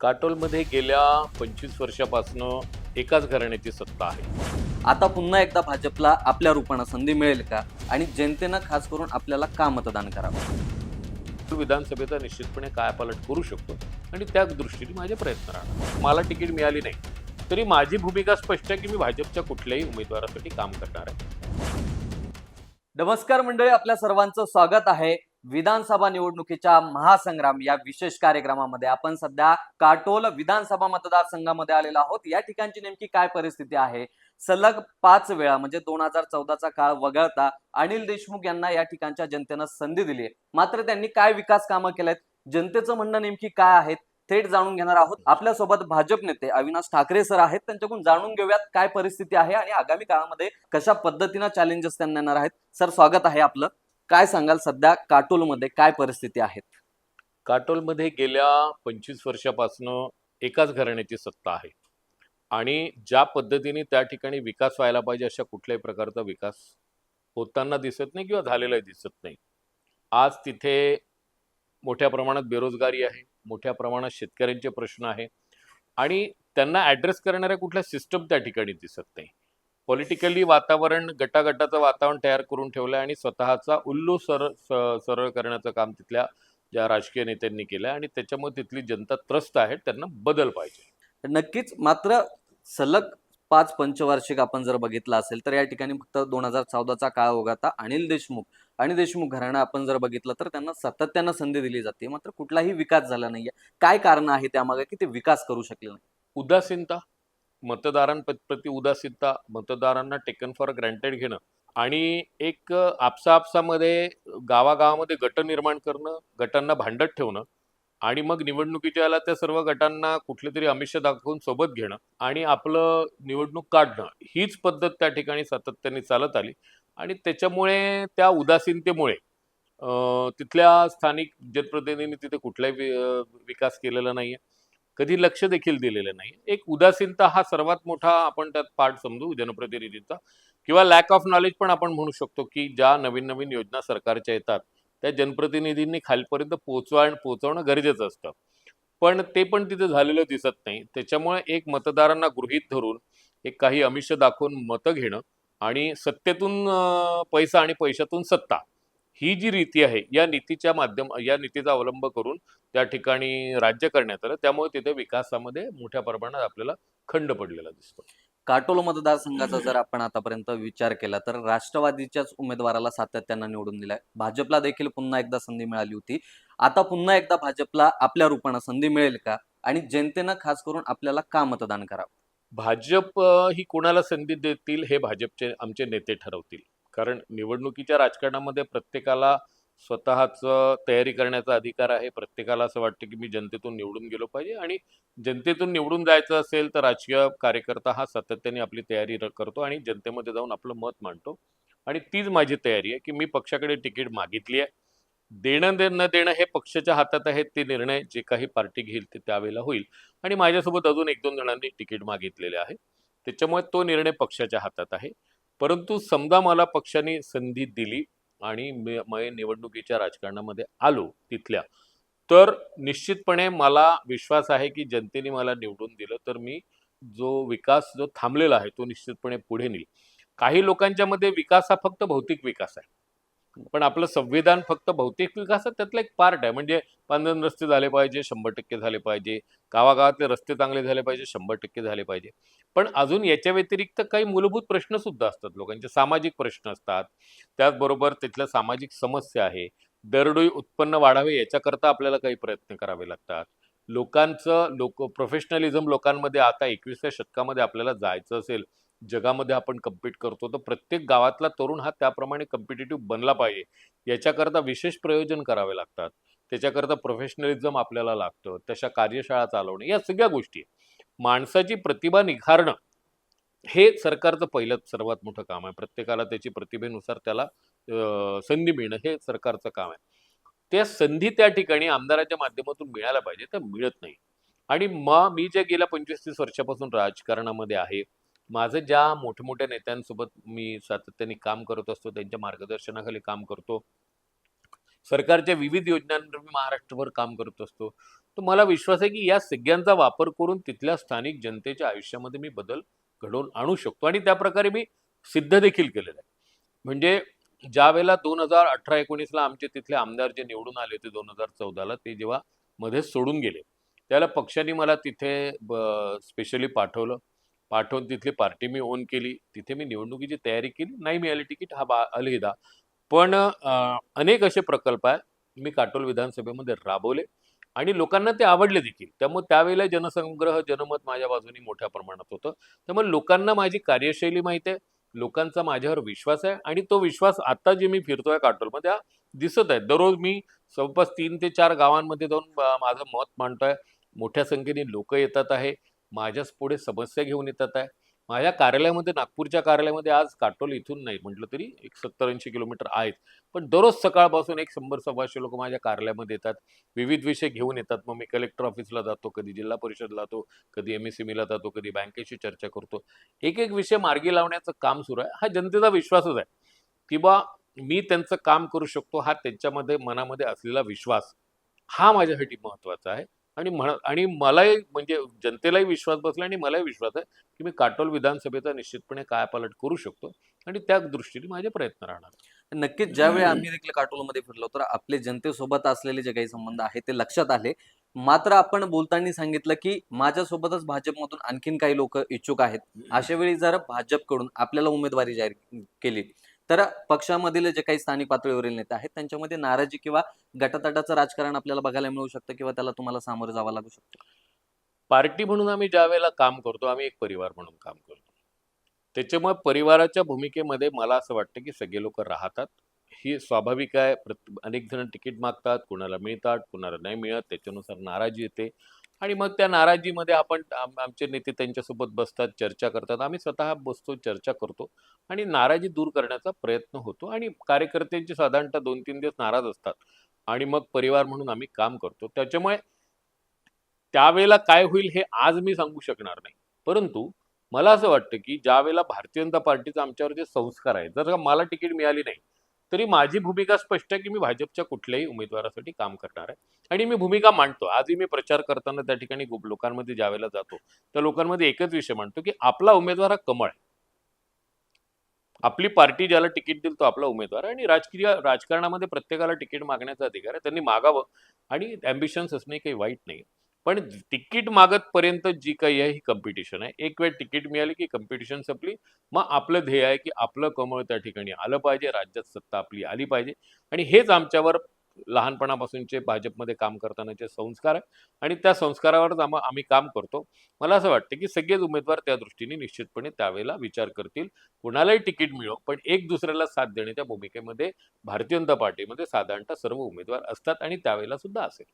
काटोलमध्ये गेल्या पंचवीस वर्षापासनं एकाच घराण्याची सत्ता आहे. आता पुन्हा एकदा भाजपला आपल्या रूपानं संधी मिळेल का? आणि जनतेनं खास करून आपल्याला का मतदान करावं? विधानसभेचा निश्चितपणे कायापालट करू शकतो. आणि त्या दृष्टीने माझे प्रयत्न राहणार. मला तिकीट मिळाली नाही. तरी माझी भूमिका स्पष्ट आहे की मी भाजपच्या कुठल्याही उमेदवारासाठी काम करणार आहे. नमस्कार मंडळी आपल्या सर्वांचं स्वागत आहे. विधानसभा निवडणुकीच्या महासंग्राम या विशेष कार्यक्रमामध्ये आपण सध्या काटोल विधानसभा मतदारसंघामध्ये आलेलो आहोत. या ठिकाणची नेमकी काय परिस्थिती आहे? सलग पाच वेळा म्हणजे दोन हजार चौदाचा काळ वगळता अनिल देशमुख यांना या ठिकाणच्या जनतेनं संधी दिली आहे. मात्र त्यांनी काय विकास कामं केलेत? जनतेचं म्हणणं नेमकी काय आहेत? थेट जाणून घेणार आहोत. आपल्यासोबत भाजप नेते अविनाश ठाकरे सर आहेत. त्यांच्याकडून जाणून घेऊयात काय परिस्थिती आहे आणि आगामी काळामध्ये कशा पद्धतीनं चॅलेंजेस त्यांना येणार आहेत. सर स्वागत आहे आपलं. काय सांगाल सध्या काटोलमध्ये काय परिस्थिती आहेत? काटोलमध्ये गेल्या पंचवीस वर्षापासनं एकाच घराण्याची सत्ता आहे. आणि ज्या पद्धतीने त्या ठिकाणी विकास व्हायला पाहिजे अशा कुठल्याही प्रकारचा विकास होताना दिसत नाही किंवा झालेलाही दिसत नाही. आज तिथे मोठ्या प्रमाणात बेरोजगारी आहे मोठ्या प्रमाणात शेतकऱ्यांचे प्रश्न आहे आणि त्यांना ॲड्रेस करणाऱ्या कुठल्या सिस्टम त्या ठिकाणी दिसत नाही. पॉलिटिकली वातावरण गटागटाचं वातावरण तयार करून ठेवलं आहे आणि स्वतःचा उल्लू सर स- सरळ करण्याचं काम तिथल्या ज्या राजकीय नेत्यांनी केलं आहे आणि त्याच्यामुळे तिथली जनता त्रस्त आहे त्यांना बदल पाहिजे. नक्कीच मात्र सलग पाच पंचवार्षिक आपण जर बघितलं असेल तर या ठिकाणी फक्त दोन हजार चौदाचा काळ वगळता अनिल देशमुख आणि देशमुख घराणं आपण जर बघितलं तर त्यांना सातत्यानं संधी दिली जाते. मात्र कुठलाही विकास झाला नाहीये. काय कारण आहे त्यामागे की ते विकास करू शकले नाही उदासीनता. मतदारांप्रती उदासीनता मतदारांना टेकन फॉर ग्रँटेड घेणं आणि एक आपसा आपसामध्ये गावागावामध्ये गट निर्माण करणं गटांना भांडत ठेवणं आणि मग निवडणुकीच्या वेळेला त्या सर्व गटांना कुठले तरी अमिष्य दाखवून सोबत घेणं आणि आपलं निवडणूक काढणं हीच पद्धत त्या ठिकाणी सातत्याने चालत आली आणि त्याच्यामुळे त्या उदासीनतेमुळे तिथल्या स्थानिक जनप्रतिनिधींनी तिथे कुठलाही विकास केलेला नाहीये. कधी लक्ष देखील दिलेलं नाही. एक उदासीनता हा सर्वात मोठा आपण त्यात पार्ट समजू जनप्रतिनिधींचा किंवा लॅक ऑफ नॉलेज पण आपण म्हणू शकतो की ज्या नवीन नवीन योजना सरकारच्या येतात त्या जनप्रतिनिधींनी खालपर्यंत पोचवा पोचवणं गरजेचं असतं. पण ते पण तिथे झालेलं दिसत नाही. त्याच्यामुळे एक मतदारांना गृहीत धरून एक काही अमिष दाखवून मतं घेणं आणि सत्तेतून पैसा आणि पैशातून सत्ता ही जी रीती आहे या नीतीच्या माध्यम या नीतीचा अवलंब करून त्या ठिकाणी राज्य करण्यात आलं. त्यामुळे तिथे विकासामध्ये मोठ्या प्रमाणात आपल्याला खंड पडलेला दिसतो. काटोल मतदारसंघाचा जर आपण आतापर्यंत विचार केला तर राष्ट्रवादीच्याच उमेदवाराला सातत्यानं निवडून दिलाय. भाजपला देखील पुन्हा एकदा संधी मिळाली होती. आता पुन्हा एकदा भाजपला आपल्या रूपानं संधी मिळेल का? आणि जनतेनं खास करून आपल्याला का मतदान करावं? भाजप ही कोणाला संधी देतील हे भाजपचे आमचे नेते ठरवतील. कारण निवडणुकीच्या राजकारणामध्ये प्रत्येकाला स्वतःच तयारी करण्याचा अधिकार आहे. प्रत्येकाला असं वाटतं की मी जनतेतून निवडून गेलो पाहिजे आणि जनतेतून निवडून जायचं असेल तर राजकीय कार्यकर्ता हा सातत्याने आपली तयारी करतो आणि जनतेमध्ये जाऊन आपलं मत मांडतो. आणि तीच माझी तयारी आहे की मी पक्षाकडे तिकीट मागितली आहे. देणं दे न देणं हे पक्षाच्या हातात आहे ते निर्णय जे काही पार्टी घेईल ते त्यावेळेला होईल. आणि माझ्यासोबत अजून एक दोन जणांनी तिकीट मागितलेले आहे. त्याच्यामुळे तो निर्णय पक्षाच्या हातात आहे. परंतु समजा मला पक्षाने संधी दिली आणि मी निवडणुकीच्या राजकारणामध्ये आलो तिथल्या. तर निश्चितपणे मला विश्वास आहे की जनतेने मला निवडून दिलं तर मी जो विकास जो थांबलेला आहे तो निश्चितपणे पुढे नेईल. काही लोकांच्या मध्ये विकास हा फक्त भौतिक विकास आहे. पण आपलं संविधान फक्त भौतिक विकास त्यातला एक पार्ट आहे. म्हणजे पांधन रस्ते झाले पाहिजे शंभर टक्के झाले पाहिजे. गावागावातले रस्ते चांगले झाले पाहिजे शंभर टक्के झाले पाहिजे. पण अजून याच्या व्यतिरिक्त काही मूलभूत प्रश्न सुद्धा असतात लोकांचे. सामाजिक प्रश्न असतात. त्याचबरोबर तिथल्या सामाजिक समस्या आहे. दरडोई उत्पन्न वाढावे याच्याकरता आपल्याला काही प्रयत्न करावे लागतात. लोकांचं लोक प्रोफेशनलिझम लोकांमध्ये आता एकविसव्या शतकामध्ये आपल्याला जायचं असेल जगामध्ये आपण कम्पीट करतो तर प्रत्येक गावातला तरुण हा त्याप्रमाणे कम्पिटेटिव्ह बनला पाहिजे. याच्याकरता विशेष प्रयोजन करावे लागतात. त्याच्याकरता प्रोफेशनलिझम आपल्याला लागतं. तशा कार्यशाळा चालवणे या सगळ्या गोष्टी माणसाची प्रतिभा निखारणं हे सरकारचं पहिलं सर्वात मोठं काम आहे. प्रत्येकाला त्याची प्रतिभेनुसार त्याला संधी मिळणं हे सरकारचं काम आहे. त्या संधी त्या ठिकाणी आमदाराच्या माध्यमातून मिळायला पाहिजे तर मिळत नाही. आणि मग मी जे गेल्या पंचवीस तीस वर्षापासून राजकारणामध्ये आहे माझं ज्या मोठ्या मोठ्या नेत्यांसोबत मी सातत्याने काम करत असतो त्यांच्या मार्गदर्शनाखाली काम करतो सरकारच्या विविध योजनांवर मी महाराष्ट्रभर काम करत असतो तर मला विश्वास आहे की या सगळ्यांचा वापर करून तिथल्या स्थानिक जनतेच्या आयुष्यामध्ये मी बदल घडवून आणू शकतो आणि त्या प्रकारे मी सिद्ध देखील केलेलं आहे. म्हणजे ज्या वेळेला दोन हजार अठरा एकोणीसला आमचे तिथले आमदार जे निवडून आले होते दोन हजार चौदाला ते जेव्हा मध्येच सोडून गेले त्याला पक्षाने मला तिथे स्पेशली पाठवलं. पाठवून तिथली पार्टी मी ओन केली. तिथे मी निवडणुकीची तयारी केली. नाही मिळाली तिकीट हा बा अलहिदा. पण अनेक असे प्रकल्प आहे मी काटोल विधानसभेमध्ये राबवले आणि लोकांना ते आवडले देखील. त्यामुळे त्यावेळेला जनसंग्रह जनमत माझ्या बाजूनी मोठ्या प्रमाणात होतं. त्यामुळे लोकांना माझी कार्यशैली माहिती आहे. लोकांचा माझ्यावर विश्वास आहे आणि तो विश्वास आता जे मी फिरतोय काटोलमध्ये हा दिसत आहे. दररोज मी जवळपास तीन ते चार गावांमध्ये जाऊन माझं मत मांडतोय. मोठ्या संख्येने लोक येतात आहे. माझ्याच पुढे समस्या घेऊन येतात आहे. माझ्या कार्यालयामध्ये नागपूरच्या कार्यालयामध्ये आज काटोल इथून नाही म्हटलं तरी एक सत्तर ऐंशी किलोमीटर आहेत. पण दररोज सकाळपासून एक शंभर सव्वाशे लोक माझ्या कार्यालयामध्ये येतात. विविध विषय घेऊन येतात. मग मी कलेक्टर ऑफिसला जातो कधी जिल्हा परिषदला जातो कधी एम एस जातो कधी बँकेशी चर्चा करतो. एक एक विषय मार्गी लावण्याचं काम सुरू आहे. हा जनतेचा विश्वासच आहे की बा मी त्यांचं काम करू शकतो हा त्यांच्यामध्ये मनामध्ये असलेला विश्वास. हा माझ्यासाठी महत्त्वाचा आहे. आणि म्हण आणि मलाही म्हणजे जनतेलाही विश्वास बसला आणि मलाही विश्वास आहे की मी काटोल विधानसभेचा निश्चितपणे कायापालट करू शकतो आणि त्या दृष्टीने माझे प्रयत्न राहणार नक्कीच ज्यावेळी आम्ही देखील काटोलमध्ये फिरलो तर आपले जनतेसोबत असलेले जे काही संबंध आहेत ते लक्षात आले. मात्र आपण बोलताना सांगितलं की माझ्यासोबतच भाजपमधून आणखीन काही लोक इच्छुक आहेत. अशा वेळी जर भाजपकडून आपल्याला उमेदवारी जाहीर केली तर पक्षामधील जे काही स्थानिक पातळीवरील नेते आहेत त्यांच्यामध्ये नाराजी किंवा गटातटाचं राजकारण आपल्याला बघायला मिळू शकतं किंवा त्याला तुम्हाला सामोरं जावं लागू शकतं? पार्टी म्हणून आम्ही ज्या वेळेला काम करतो आम्ही एक परिवार म्हणून काम करतो. त्याच्यामुळे परिवाराच्या भूमिकेमध्ये मला असं वाटतं की सगळे लोक राहतात. ही स्वाभाविक आहे. प्रत अनेक जण तिकीट मागतात कुणाला मिळतात कुणाला नाही मिळत त्याच्यानुसार नाराजी येते. आणि मग त्या नाराजीमध्ये आपण आमचे नेते त्यांच्यासोबत बसतात चर्चा करतात. आम्ही स्वतः बसतो चर्चा करतो आणि नाराजी दूर करण्याचा प्रयत्न होतो आणि कार्यकर्त्यांचे साधारणतः दोन तीन दिवस नाराज असतात आणि मग परिवार म्हणून आम्ही काम करतो. त्याच्यामुळे त्यावेळेला काय होईल हे आज मी सांगू शकणार नाही. परंतु मला असं वाटतं की ज्या वेळेला भारतीय जनता पार्टीचा आमच्यावर जे संस्कार आहे जर का मला तिकीट मिळाली नाही तरी माझी भूमिका स्पष्ट आहे की मी भाजपच्या कुठल्याही उमेदवारासाठी काम करणार आहे. आणि मी भूमिका मांडतो. आजही मी प्रचार करताना त्या ठिकाणी लोकांमध्ये ज्या वेळेला जातो त्या लोकांमध्ये एकच विषय मांडतो की आपला उमेदवार हा कमळ आहे. आपली पार्टी ज्याला तिकीट देईल तो आपला उमेदवार आहे. आणि राजकीय राजकारणामध्ये प्रत्येकाला तिकीट मागण्याचा अधिकार आहे. त्यांनी मागावं. आणि अँबिशन्स असणे काही वाईट नाही पण तिकीट मागतपर्यंत जी काही आहे ही कॉम्पिटिशन आहे. एक वेळ तिकीट मिळाली की कॉम्पिटिशन संपली. मग आपलं ध्येय आहे की आपलं कमळ त्या ठिकाणी आलं पाहिजे राज्यात सत्ता आपली आली पाहिजे. आणि हेच आमच्यावर लहानपणापासूनचे भाजपमध्ये काम करतानाचे संस्कार आहे आणि त्या संस्कारावरच आम आम्ही काम करतो. मला असं वाटतं की सगळेच उमेदवार त्या दृष्टीने निश्चितपणे त्यावेळेला विचार करतील. कुणालाही तिकीट मिळो पण एक दुसऱ्याला साथ देण्याच्या भूमिकेमध्ये भारतीय जनता पार्टीमध्ये साधारणतः सर्व उमेदवार असतात आणि त्यावेळेला सुद्धा असेल.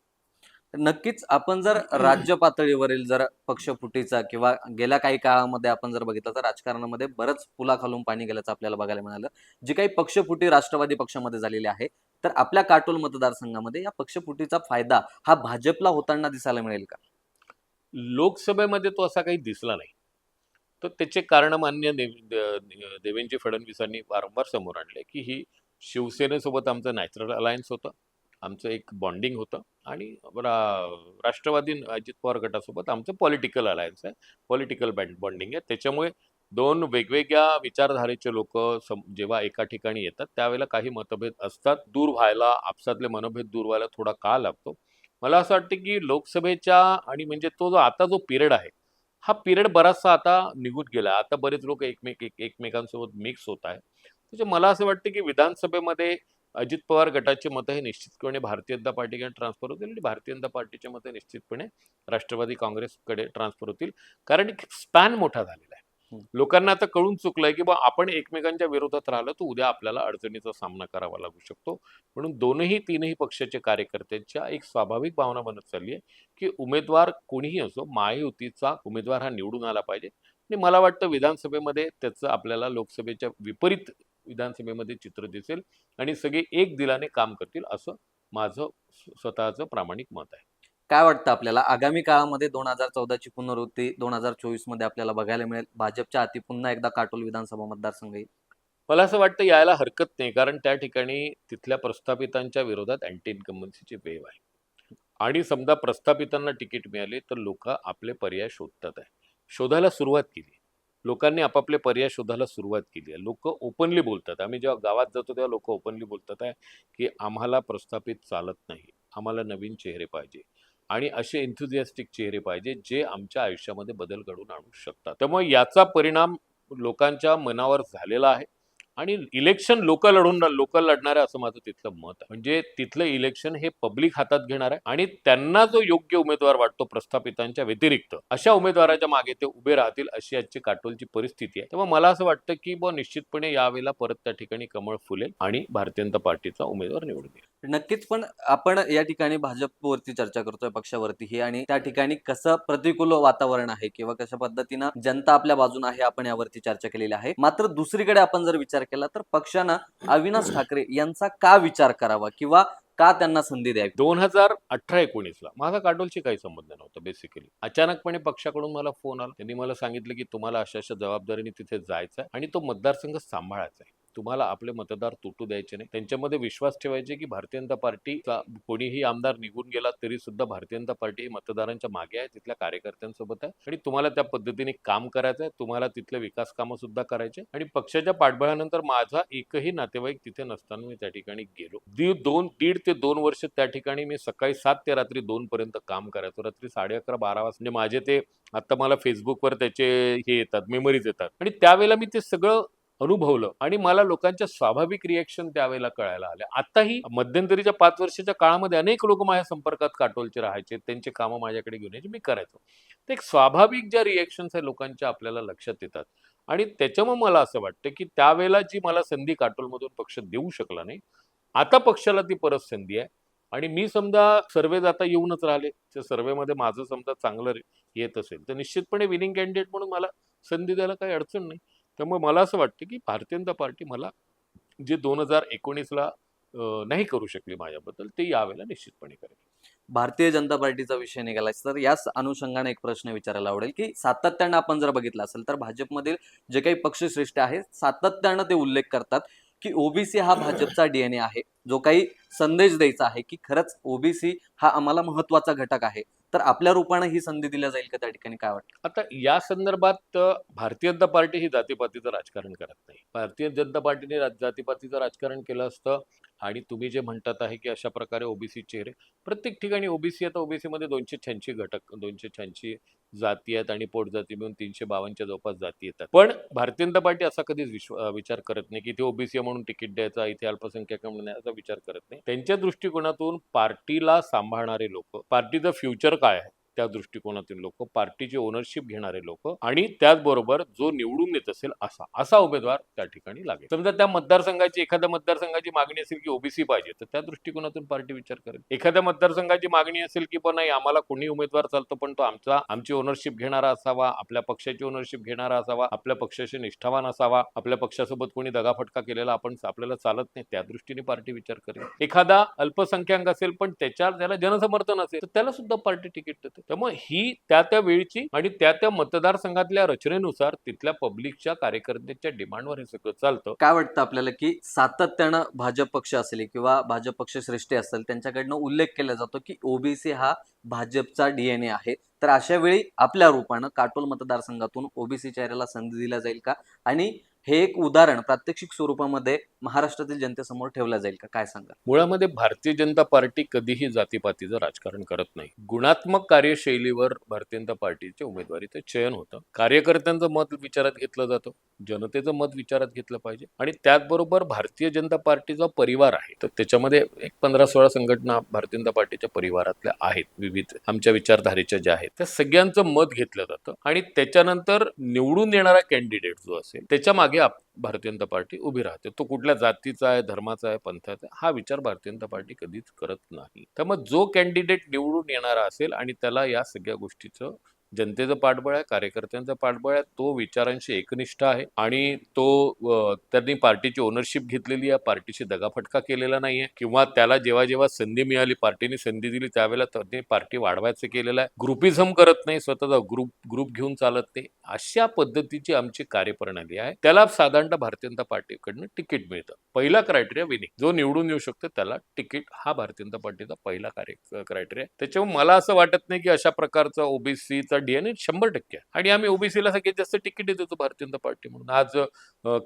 नक्कीच आपण जर राज्य पातळीवरील जर पक्षफुटीचा किंवा गेल्या काही काळामध्ये आपण जर बघितलं तर राजकारणामध्ये बरंच पुलाखालून पाणी गेल्याचं आपल्याला बघायला मिळालं. जी काही पक्षफुटी राष्ट्रवादी पक्षामध्ये झालेली आहे तर आपल्या काटोल मतदारसंघामध्ये या पक्षफुटीचा फायदा हा भाजपला होताना दिसायला मिळेल का? लोकसभेमध्ये तो असा काही दिसला नाही. तर त्याचे कारण मान्य देवेंद्र फडणवीसांनी वारंवार समोर आणले की ही शिवसेनेसोबत आमचं नॅचरल अलायन्स होतं. आमचं एक बॉन्डिंग होतं. आणि रा- राष्ट्रवादी अजित पवार गटासोबत आमचं पॉलिटिकल अलायन्स आहे. पॉलिटिकल बॉन्डिंग आहे. त्याच्यामुळे दोन वेगवेगळ्या विचारधारेचे लोक सम जेव्हा एका ठिकाणी येतात त्यावेळेला काही मतभेद असतात. दूर व्हायला आपसातले मनोभेद दूर व्हायला थोडा काळ लागतो. मला असं वाटतं की लोकसभेच्या आणि म्हणजे तो जो आता जो पिरियड आहे हा पिरियड बराचसा आता निघून गेला. आता बरेच लोक एकमेक एक- एकमेकांसोबत मिक्स होत आहे म्हणजे मला असं वाटतं की विधानसभेमध्ये अजित पवार गटाचे मतं हे निश्चितपणे भारतीय जनता पार्टीकडे ट्रान्सफर होतील आणि भारतीय जनता पार्टीचे मतं निश्चितपणे राष्ट्रवादी काँग्रेसकडे ट्रान्सफर होतील. कारण स्पॅन मोठा झालेला आहे. लोकांना आता कळून चुकलंय की बा आपण एकमेकांच्या विरोधात राहिलं तर उद्या आपल्याला अडचणीचा सामना करावा लागू शकतो. म्हणून दोनही तीनही पक्षाचे कार्यकर्त्यांच्या एक स्वाभाविक भावना बनत चालली आहे की उमेदवार कोणीही असो महायुतीचा उमेदवार हा निवडून आला पाहिजे. आणि मला वाटतं विधानसभेमध्ये त्याचं आपल्याला लोकसभेच्या विपरीत विधानसभेमध्ये चित्र दिसेल आणि सगळे एक दिलाने काम करतील असं माझं स्व- स्वतःचं प्रामाणिक मत आहे. काय वाटतं आपल्याला? आगामी काळामध्ये दोन हजार चौदाची पुनरावृत्ती दोन हजार चोवीसमध्ये आपल्याला बघायला मिळेल. भाजपच्या हाती पुन्हा एकदा काटोल विधानसभा मतदारसंघ येईल. मला असं वाटतं यायला हरकत नाही कारण त्या ठिकाणी तिथल्या प्रस्थापितांच्या विरोधात अँटी इन्कम्बन्सीची वेव आहे. आणि समजा प्रस्थापितांना तिकीट मिळाले तर लोक आपले पर्याय शोधतात आहे. शोधायला सुरुवात केली. लोकांनी आपापले पर्याय शोधायला सुरुवात केली आहे. लोक ओपनली बोलतात. आम्ही जेव्हा गावात जातो तेव्हा लोक ओपनली बोलतात आहे की आम्हाला प्रस्थापित चालत नाही. आम्हाला नवीन चेहरे पाहिजे. आणि असे एन्थुझियास्टिक चेहरे पाहिजे जे आमच्या आयुष्यामध्ये बदल घडवून आणू शकतात. त्यामुळे याचा परिणाम लोकांच्या मनावर झालेला आहे. आणि इलेक्शन लोक लढून लोकल लढणार आहे असं माझं तिथलं मत आहे. म्हणजे तिथलं इलेक्शन हे पब्लिक हातात घेणार आहे आणि त्यांना जो योग्य उमेदवार वाटतो प्रस्थापितांच्या व्यतिरिक्त अशा उमेदवाराच्या मागे ते उभे राहतील अशी आजची काटोलची परिस्थिती आहे. तेव्हा मला असं वाटतं की बुवा निश्चितपणे यावेळेला परत त्या ठिकाणी कमळ फुलेल आणि भारतीय जनता पार्टीचा उमेदवार निवडून येईल. नक्कीच पण आपण या ठिकाणी भाजपवरती चर्चा करतोय पक्षावरती ही आणि त्या ठिकाणी कसं प्रतिकूल वातावरण आहे किंवा कशा पद्धतीनं जनता आपल्या बाजून आहे आपण यावरती चर्चा केलेली आहे. मात्र दुसरीकडे आपण जर विचार केला तर पक्षानं अविनाश ठाकरे यांचा का विचार करावा किंवा का त्यांना संधी द्यावी? दोन हजार अठरा एकोणीसला. माझा काटोलशी काही संबंध नव्हता बेसिकली अचानकपणे पक्षाकडून मला फोन आला. त्यांनी मला सांगितलं की तुम्हाला अशा अशा जबाबदारीने तिथे जायचं आहे आणि तो मतदारसंघ सांभाळायचा आहे. तुम्हाला आपले मतदार तुटू द्यायचे नाही. त्यांच्यामध्ये विश्वास ठेवायचे की भारतीय जनता पार्टीचा कोणीही आमदार निघून गेला तरी सुद्धा भारतीय जनता पार्टी ही मतदारांच्या मागे आहे तिथल्या कार्यकर्त्यांसोबत आहे आणि तुम्हाला त्या पद्धतीने काम करायचं आहे तुम्हाला तिथले विकास कामं सुद्धा करायचे आणि पक्षाच्या पाठबळानंतर माझा एकही नातेवाईक तिथे नसताना मी त्या ठिकाणी गेलो. दीड दोन दीड ते दोन वर्ष त्या ठिकाणी मी सकाळी सात ते रात्री दोन पर्यंत काम करायचो. रात्री साडे अकरा बारा वाजता. म्हणजे माझे ते आता मला फेसबुकवर त्याचे हे येतात मेमरीज येतात. आणि त्यावेळेला मी ते सगळं अनुभवलं आणि मला लोकांच्या स्वाभाविक रिॲक्शन त्यावेळेला कळायला आल्या. आताही मध्यंतरीच्या पाच वर्षाच्या काळामध्ये अनेक लोक माझ्या संपर्कात काटोलचे राहायचे त्यांचे कामं माझ्याकडे घेऊन यायचे मी करायचो. तर एक स्वाभाविक ज्या रिॲक्शन्स आहे लोकांच्या आपल्याला लक्षात येतात. आणि त्याच्यामुळे मला असं वाटतं की त्यावेळेला जी मला संधी काटोलमधून पक्ष देऊ शकला नाही आता पक्षाला ती परत संधी आहे. आणि मी समजा सर्वे जाता येऊनच राहिले. त्या सर्वेमध्ये माझं समजा चांगलं येत असेल. तर निश्चितपणे विनिंग कॅन्डिडेट म्हणून मला संधी द्यायला काही अडचण नाही. त्यामुळे मला असं वाटतं की भारतीय जनता पार्टी मला जे दोन हजार एकोणीसला नाही करू शकली माझ्याबद्दल ते यावेळेला निश्चितपणे करेल. भारतीय जनता पार्टीचा विषय निघाला तर याच अनुषंगाने एक प्रश्न विचारायला आवडेल की सातत्यानं आपण जर बघितलं असेल तर भाजपमधील जे काही पक्षश्रेष्ठ आहे सातत्यानं ते उल्लेख करतात. की ओबीसी हा भाजपचा डीएनए आहे. जो काही संदेश द्यायचा आहे की खरंच ओबीसी हा आम्हाला महत्त्वाचा घटक आहे. तर आपल्या रूपाने ही संधी दिल्या जाईल का त्या ठिकाणी काय वाटतं? आता या संदर्भात भारतीय जनता पार्टी ही जातीपातीचं राजकारण करत नाही. भारतीय जनता पार्टीने जातीपातीचं राजकारण केलं असतं. आणि तुम्ही जे म्हणतात आहे की अशा प्रकारे ओबीसी चेहरे प्रत्येक ठिकाणी ओबीसी आता ओबीसी मध्ये दोनशे शहाऐंशी घटक दोनशे शहाऐंशी जाती आहेत आणि पोटजाती मिळून तीनशे बावनच्या जवळपास जाती येतात. पण भारतीय जनता पार्टी असा कधीच विश्व विचार करत नाही की इथे ओबीसी म्हणून तिकीट द्यायचा इथे अल्पसंख्याक म्हणून असा विचार करत नाही. त्यांच्या दृष्टिकोनातून पार्टीला सांभाळणारे लोक पार्टीचं फ्युचर काय आहे? त्या दृष्टिकोनातील लोक पार्टीची ओनरशिप घेणारे लोक आणि त्याचबरोबर जो निवडून येत असेल असा असा उमेदवार त्या ठिकाणी लागेल. समजा त्या मतदारसंघाची एखाद्या मतदारसंघाची मागणी असेल की ओबीसी पाहिजे तर त्या दृष्टिकोनातून पार्टी विचार करेल. एखाद्या मतदारसंघाची मागणी असेल की पण नाही आम्हाला कोणी उमेदवार चालतो पण तो आमचा आमची ओनरशिप घेणारा असावा आपल्या पक्षाची ओनरशिप घेणारा असावा आपल्या पक्षाशी निष्ठावान असावा आपल्या पक्षासोबत कोणी दगाफटका केलेला आपण आपल्याला चालत नाही त्या दृष्टीने पार्टी विचार करेल. एखादा अल्पसंख्याक असेल पण त्याच्या त्याला जनसमर्थन असेल तर त्याला सुद्धा पार्टी तिकीट देते. त्यामुळे ही त्या त्या वेळची आणि त्या त्या मतदारसंघातल्या रचनेनुसार तिथल्या पब्लिकच्या कार्यकर्त्यांच्या डिमांडवर हे सगळं चालतं. काय वाटतं आपल्याला की सातत्यानं भाजप पक्ष असेल किंवा भाजप पक्ष श्रेष्ठी असेल त्यांच्याकडनं उल्लेख केला जातो की ओबीसी हा भाजपचा डीएनए आहे. तर अशा वेळी आपल्या रूपानं काटोल मतदारसंघातून ओबीसी चेहऱ्याला संधी दिला जाईल का? आणि हे एक उदाहरण प्रात्यक्षिक स्वरूपामध्ये महाराष्ट्रातील जनतेसमोर ठेवलं जाईल का? काय सांगा मुळामध्ये भारतीय जनता पार्टी कधीही जातीपातीचं राजकारण करत नाही. गुणात्मक कार्यशैलीवर भारतीय जनता पार्टीच्या उमेदवारीचं चयन होतं. कार्यकर्त्यांचं मत विचारात घेतलं जातं. जनतेचं मत विचारात घेतलं पाहिजे. आणि त्याचबरोबर भारतीय जनता पार्टीचा परिवार आहे. तर त्याच्यामध्ये एक पंधरा सोळा संघटना भारतीय जनता पार्टीच्या परिवारातल्या आहेत. विविध आमच्या विचारधारेच्या ज्या आहेत त्या सगळ्यांचं मत घेतलं जातं. आणि त्याच्यानंतर निवडून येणारा कॅन्डिडेट जो असेल त्याच्यामागे आप- भारतीय जनता पार्टी उभी राहते. तो कुठल्या जातीचा आहे धर्माचा आहे पंथाचा हा विचार भारतीय जनता पार्टी कधीच करत नाही. त्यामुळे जो कॅन्डिडेट निवडून येणारा असेल आणि त्याला या सगळ्या गोष्टीचं जनतेचं पाठबळ आहे कार्यकर्त्यांचं पाठबळ आहे तो विचारांशी एकनिष्ठ आहे आणि तो त्यांनी पार्टीची ओनरशिप घेतलेली आहे पार्टीशी दगाफटका केलेला नाही आहे किंवा त्याला जेव्हा जेव्हा संधी मिळाली पार्टीने संधी दिली त्यावेळेला त्यांनी पार्टी वाढवायचं केलेलं आहे. ग्रुपिझम करत नाही स्वतःचा ग्रुप ग्रुप घेऊन चालत नाही. अशा पद्धतीची आमची कार्यप्रणाली आहे. त्याला साधारणतः भारतीय जनता पार्टीकडनं तिकीट मिळतं. पहिला क्रायटेरिया विनिंग जो निवडून येऊ शकतो त्याला तिकीट हा भारतीय जनता पार्टीचा पहिला कार्य क्रायटेरिया त्याच्यामुळे मला असं वाटत नाही की अशा प्रकारचा ओबीसीचा डीएनए शंभर टक्के आणि आम्ही ओबीसीला सगळ्यात जास्त तिकीट देतो भारतीय जनता पार्टी म्हणून. आज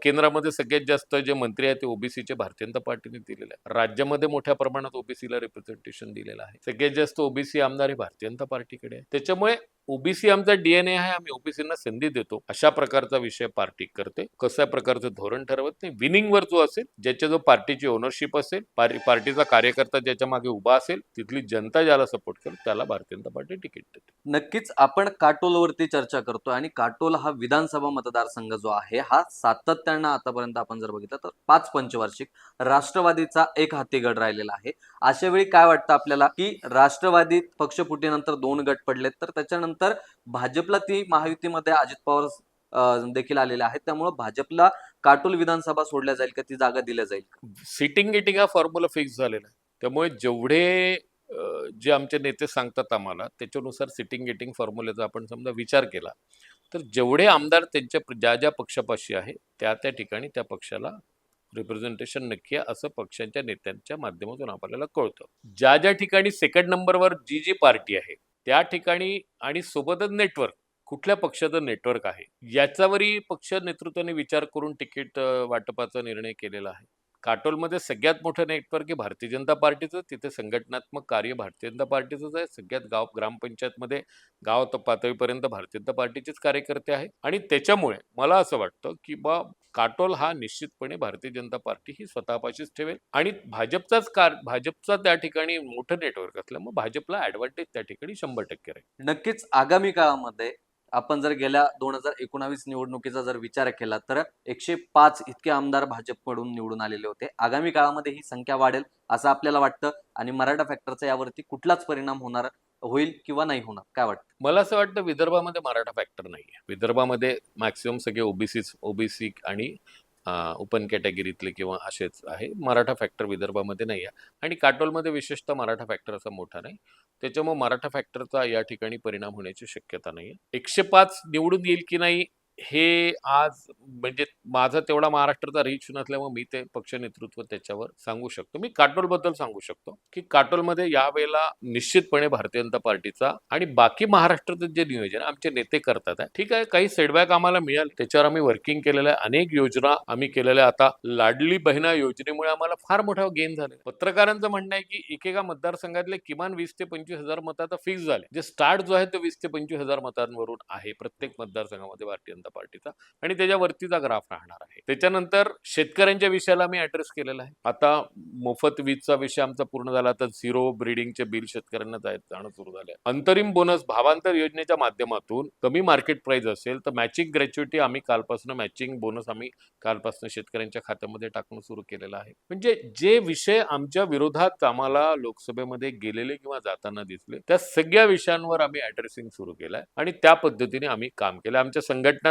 केंद्रामध्ये सगळ्यात जास्त जे मंत्री आहेत ते ओबीसीचे भारतीय जनता पार्टीने दिलेले आहे राज्यामध्ये मोठ्या प्रमाणात ओबीसीला रिप्रेझेंटेशन दिलेलं आहे. सगळ्यात जास्त ओबीसी आमदार हे भारतीय जनता पार्टीकडे आहे त्याच्यामुळे ओबीसी आमचा डीएनए आहे आम्ही ओबीसीना संधी देतो. अशा प्रकारचा विषय पार्टी करते. कशा प्रकारचं धोरण ठरवत नाही. विनिंगवर जो असेल ज्याच्या जो पार्टीची ओनरशिप असेल पार्टीचा कार्यकर्ता ज्याच्या मागे उभा असेल तिथली जनता ज्याला सपोर्ट करेल त्याला भारतीय जनता पार्टी तिकीट देते. नक्कीच आपण आपण काटोलवरती चर्चा करतोय आणि काटोल हा विधानसभा मतदारसंघ जो आहे हा सातत्यानं आतापर्यंत आपण जर बघितलं तर पाच पंचवार्षिक राष्ट्रवादीचा एक हाती गड राहिलेला आहे. अशा वेळी काय वाटतं आपल्याला की राष्ट्रवादीत पक्षफुटीनंतर दोन गट पडलेत तर त्याच्यानंतर भाजपला ती महायुतीमध्ये अजित पवार देखील आलेले आहेत. त्यामुळे भाजपला काटोल विधानसभा सोडल्या जाईल का ती जागा दिल्या जाईल? सिटिंग गेटिंग हा फॉर्म्युला फिक्स झालेला आहे. त्यामुळे जेवढे जे आमचे नेते सांगतात आम्हाला त्याच्यानुसार सिटिंग गेटिंग फॉर्म्युल्याचा आपण समजा विचार केला तर जेवढे आमदार त्यांच्या ज्या ज्या पक्षापाशी आहे त्या त्या ठिकाणी त्या पक्षाला रिप्रेझेंटेशन नक्की आहे असं पक्षांच्या नेत्यांच्या माध्यमातून आपल्याला कळतं. ज्या ज्या ठिकाणी सेकंड नंबरवर जी जी पार्टी आहे त्या ठिकाणी आणि सोबतच नेटवर्क कुठल्या पक्षाचं नेटवर्क आहे याच्यावरही पक्ष नेतृत्वाने विचार करून तिकीट वाटपाचा निर्णय केलेला आहे. काटोलमध्ये सगळ्यात मोठं नेटवर्क आहे भारतीय जनता पार्टीचं तिथे संघटनात्मक कार्य भारतीय जनता पार्टीचंच आहे. सगळ्यात गाव ग्रामपंचायतमध्ये गाव पातळीपर्यंत भारतीय जनता पार्टीचेच कार्यकर्ते आहे आणि त्याच्यामुळे मला असं वाटतं की बा काटोल हा निश्चितपणे भारतीय जनता पार्टी ही स्वतःपाशीच ठेवेल. आणि भाजपचाच कार भाजपचा त्या ठिकाणी मोठं नेटवर्क असल्यामुळे भाजपला ऍडव्हान्टेज त्या ठिकाणी शंभर टक्के राहील. नक्कीच आगामी काळामध्ये आपण जर गेल्या दोन हजार एकोणावीस निवडणुकीचा जर विचार केला तर एकशे पाच इतके आमदार भाजपकडून निवडून आलेले होते. आगामी काळामध्ये ही संख्या वाढेल असं आपल्याला वाटतं आणि मराठा फॅक्टरचा यावरती कुठलाच परिणाम होणार होईल किंवा नाही होणार? काय वाटतं? मला असं वाटतं विदर्भामध्ये मराठा फॅक्टर नाही आहे विदर्भामध्ये मॅक्सिमम सगळे ओबीसी ओबीसी आणि ओपन कॅटेगरीतले किंवा असेच आहे. मराठा फॅक्टर विदर्भामध्ये नाही आहे. आणि काटोलमध्ये विशेषतः मराठा फॅक्टर असा मोठा नाही. त्याच्यामुळे मराठा फॅक्टरचा या ठिकाणी परिणाम होण्याची शक्यता नाही आहे. एकशे पाच निवडून येईल की नाही हे आज म्हणजे माझा तेवढा महाराष्ट्राचा रीच नसल्यामुळे मी ते पक्ष नेतृत्व त्याच्यावर सांगू शकतो. मी काटोलबद्दल सांगू शकतो की काटोलमध्ये यावेळेला निश्चितपणे भारतीय जनता पार्टीचा आणि बाकी महाराष्ट्राचं जे नियोजन आमचे नेते करतात. आहे ठीक आहे काही सेटबॅक आम्हाला मिळाले. त्याच्यावर आम्ही वर्किंग केलेलं आहे. अनेक योजना आम्ही केलेल्या आता लाडली बहिणा योजनेमुळे आम्हाला फार मोठा गेन झाले पत्रकारांचं म्हणणं आहे की एकेका मतदारसंघातले किमान वीस ते पंचवीस हजार मताचा फिक्स झाले. जे स्टार्ट जो आहे तो वीस ते पंचवीस हजार मतांवरून आहे प्रत्येक मतदारसंघामध्ये भारतीय जनता पार्टीचा. आणि त्याच्यावरतीचा ग्राफ राहणार आहे. त्याच्यानंतर शेतकऱ्यांच्या विषयाला मी ऍड्रेस केलेला आहे. आता मोफत वीजचा विषय आमचा पूर्ण झाला तर झिरो ब्रिडिंगचे बिल शेतकऱ्यांना जायचं जाणं सुरू झाले अंतरिम बोनस भावांतर योजनेच्या माध्यमातून कमी मार्केट प्राइस असेल तर मॅचिंग ग्रॅच्युटी आम्ही कालपासून मॅचिंग बोनस आम्ही कालपासून शेतकऱ्यांच्या खात्यामध्ये टाकणं सुरू केलेलं आहे. म्हणजे जे विषय आमच्या विरोधात आम्हाला लोकसभेमध्ये गेलेले किंवा जाताना दिसले त्या सगळ्या विषयांवर आम्ही ऍड्रेसिंग सुरू केलंय. आणि त्या पद्धतीने आम्ही काम केलं आमच्या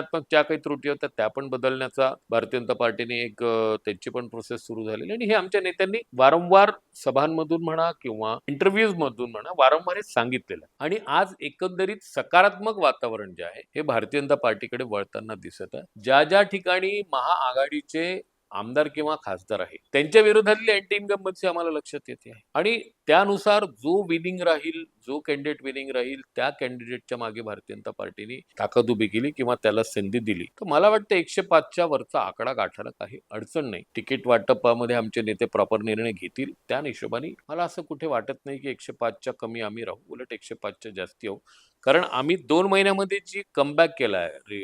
संघटनात्मक ज्या काही त्रुटी होत्या त्या पण बदलण्याचा भारतीय जनता पार्टीने एक त्यांची पण प्रोसेस सुरू झालेली आणि हे आमच्या नेत्यांनी वारंवार सभांमधून म्हणा किंवा इंटरव्ह्यूज मधून म्हणा वारंवार हे सांगितलेलं आहे. आणि आज एकंदरीत सकारात्मक वातावरण जे आहे हे भारतीय जनता पार्टीकडे वळताना दिसत आहे ज्या ज्या ठिकाणी महाआघाडीचे आमदार किंवा खासदार आहे. त्यांच्या विरोधातली अँटी इन्कम्बन्सी आम्हाला लक्षात येते. आहे आणि त्यानुसार जो विनिंग राहील जो कॅन्डिडेट विनिंग राहील त्या कॅन्डिडेटच्या मागे भारतीय जनता पार्टीने ताकद उभी केली किंवा त्याला संधी दिली. तर मला वाटतं एकशे पाचच्या वरचा आकडा गाठायला काही अडचण नाही. तिकीट वाटपामध्ये आमचे नेते प्रॉपर निर्णय घेतील. त्या हिशोबाने मला असं कुठे वाटत नाही की एकशे पाचच्या कमी आम्ही राहू. उलट एकशे पाचच्या जास्ती आहोत. कारण आम्ही दोन महिन्यामध्ये जी कमबॅक केला आहे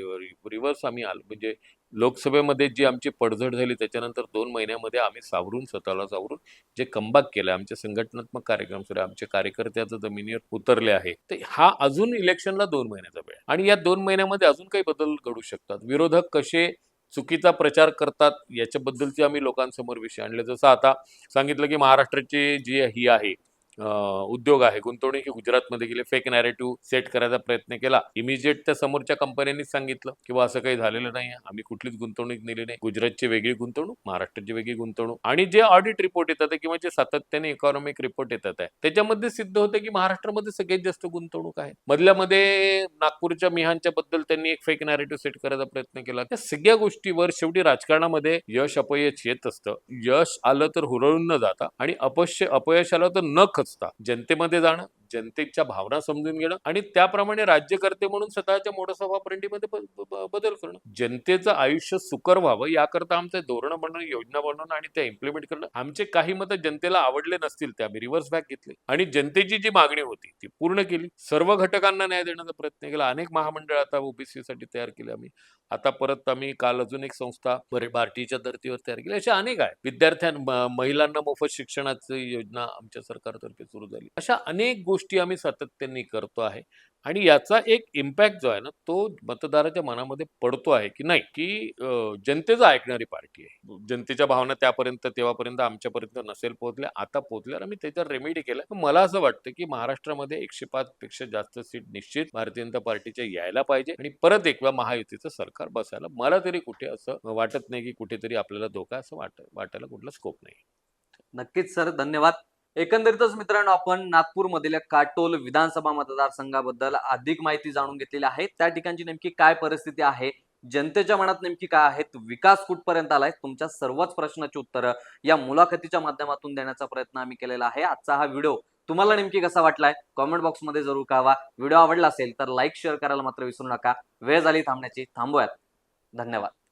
रिव्हर्स आम्ही आलो म्हणजे लोकसभेमध्ये जी आमची पडझड झाली त्याच्यानंतर दोन महिन्यामध्ये आम्ही सावरून स्वतःला सावरून जे कमबॅक केलं आमचे संघटनात्मक कार्यक्रम सुरू आमच्या आमचे कार्यकर्ते आता जमिनीवर उतरले आहे. तर हा अजून इलेक्शनला दोन महिन्याचा वेळ आहे. आणि या दोन महिन्यामध्ये अजून काही बदल घडू शकतात. विरोधक कसे चुकीचा प्रचार करतात याच्याबद्दलचे आम्ही लोकांसमोर विषय आणले. जसं आता सांगितलं की महाराष्ट्राची जी ही आहे उद्योग आहे. गुंतवणूक ही गुजरातमध्ये गेले. फेक नॅरेटिव्ह सेट करायचा प्रयत्न केला. इमिजिएट त्या समोरच्या कंपन्यांनी सांगितलं किंवा असं काही झालेलं नाही आम्ही कुठलीच गुंतवणूक नेली नाही. गुजरातची वेगळी गुंतवणूक महाराष्ट्राची वेगळी गुंतवणूक. आणि जे ऑडिट रिपोर्ट येतात किंवा जे सातत्याने इकॉनॉमिक रिपोर्ट येतात आहे त्याच्यामध्ये सिद्ध होतं की महाराष्ट्रामध्ये सगळ्यात जास्त गुंतवणूक आहे. मधल्या मध्ये नागपूरच्या मिहानच्या बद्दल त्यांनी एक फेक नॅरेटिव्ह सेट करायचा प्रयत्न केला. त्या सगळ्या गोष्टीवर शेवटी राजकारणामध्ये यश अपयश येत असतं. यश आलं तर हुरळून न जाता आणि अपयश अपयश आलं तर न खचता जनतेमध्ये जाणं जनतेच्या भावना समजून घेणं आणि त्याप्रमाणे राज्यकर्ते म्हणून स्वतःच्या मोडसभापरंडीमध्ये बदल करणं. जनतेचं आयुष्य सुकर व्हावं याकरता आमचे धोरणं बनवणं योजना बनवणं आणि त्या इम्प्लिमेंट करणं. आमचे काही मतं जनतेला आवडले नसतील ते आम्ही रिव्हर्स बॅक घेतले. आणि जनतेची जी मागणी होती ती पूर्ण केली. सर्व घटकांना न्याय देण्याचा प्रयत्न केला. अनेक महामंडळ आता ओबीसी साठी तयार केले आम्ही. आता परत आम्ही काल अजून एक संस्था भारतीच्या धर्तीवर तयार केली. अशा अनेक आहेत. विद्यार्थ्यां महिलांना मोफत शिक्षणाची योजना आमच्या सरकारतर्फे सुरू झाली. अशा अनेक गोष्टी आम्ही सातत्याने करतो आहे. आणि याचा एक इम्पॅक्ट जो आहे ना तो मतदाराच्या मनामध्ये पडतो आहे की नाही की जनतेचा ऐकणारी पार्टी आहे. जनतेच्या भावना त्यापर्यंत तेव्हापर्यंत आमच्यापर्यंत नसेल पोहोचल्या आता पोहोचल्यावर आम्ही त्याच्यावर रेमेडी केलं. मला असं वाटतं की महाराष्ट्रामध्ये एकशे पाच पेक्षा जास्त सीट निश्चित भारतीय जनता पार्टीच्या यायला पाहिजे आणि परत एक वेळा महायुतीचं सरकार बसायला मला तरी कुठे असं वाटत नाही की कुठेतरी आपल्याला धोका असं वाट वाटायला कुठला स्कोप नाही. नक्कीच सर धन्यवाद. एकंदरीतच मित्रांनो आपण नागपूरमधील काटोल विधानसभा मतदारसंघाबद्दल अधिक माहिती जाणून घेतलेली आहे. त्या ठिकाणची नेमकी काय परिस्थिती आहे? जनतेच्या मनात नेमकी काय आहेत विकास कुठपर्यंत आलाय? तुमच्या सर्वच प्रश्नाची उत्तरं या मुलाखतीच्या माध्यमातून देण्याचा प्रयत्न आम्ही केलेला आहे. आजचा हा व्हिडिओ तुम्हाला नेमकी कसा वाटलाय? कॉमेंट बॉक्समध्ये जरूर कळवा. व्हिडिओ आवडला असेल तर लाईक शेअर करायला मात्र विसरू नका. वेळ झाली थांबण्याची. थांबूयात. धन्यवाद.